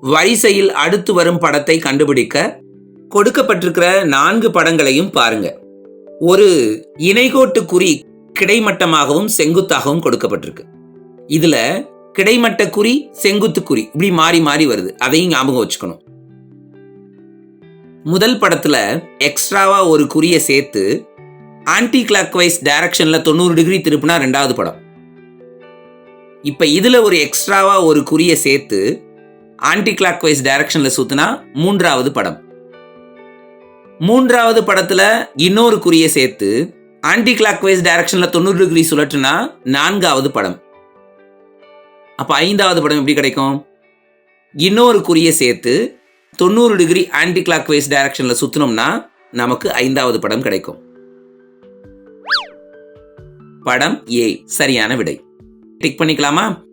வரிசையில் அடுத்து வரும் படத்தை கண்டுபிடிக்க கொடுக்கப்பட்டிருக்கிற நான்கு படங்களையும் பாருங்க. ஒரு இணைகோட்டு குறி கிடைமட்டமாகவும் செங்குத்தாகவும் கொடுக்கப்பட்டிருக்கு. இதுல கிடைமட்ட குறி செங்குத்து குறி இப்படி மாறி மாறி வருது. அதையும் ஞாபகம் வச்சுக்கணும். முதல் படத்துல எக்ஸ்ட்ராவா ஒரு குறியை சேர்த்து ஆன்டி கிளாக் வைஸ் டைரக்ஷன்ல தொண்ணூறு டிகிரி திருப்பினா ரெண்டாவது படம். இப்ப இதுல ஒரு எக்ஸ்ட்ராவா ஒரு குறியை சேர்த்து ஆன்டி கிளாக் வைஸ் டைரக்ஷனில் சுத்தினா மூன்றாவது படம். மூன்றாவது படத்தில் இன்னொரு குறியை சேர்த்து ஆன்டி கிளாக் வைஸ் டைரக்ஷனில் தொண்ணூறு டிகிரி சுழற்றுனா நான்காவது படம். அப்போ ஐந்தாவது படம் எப்படி கிடைக்கும்? இன்னொரு குறியை சேர்த்து தொண்ணூறு டிகிரி ஆன்டி கிளாக் வைஸ் டைரக்ஷனில் சுற்றினோம்னா நமக்கு ஐந்தாவது படம் கிடைக்கும். படம் ஏ சரியான விடை. டிக் பண்ணிக்கலாமா?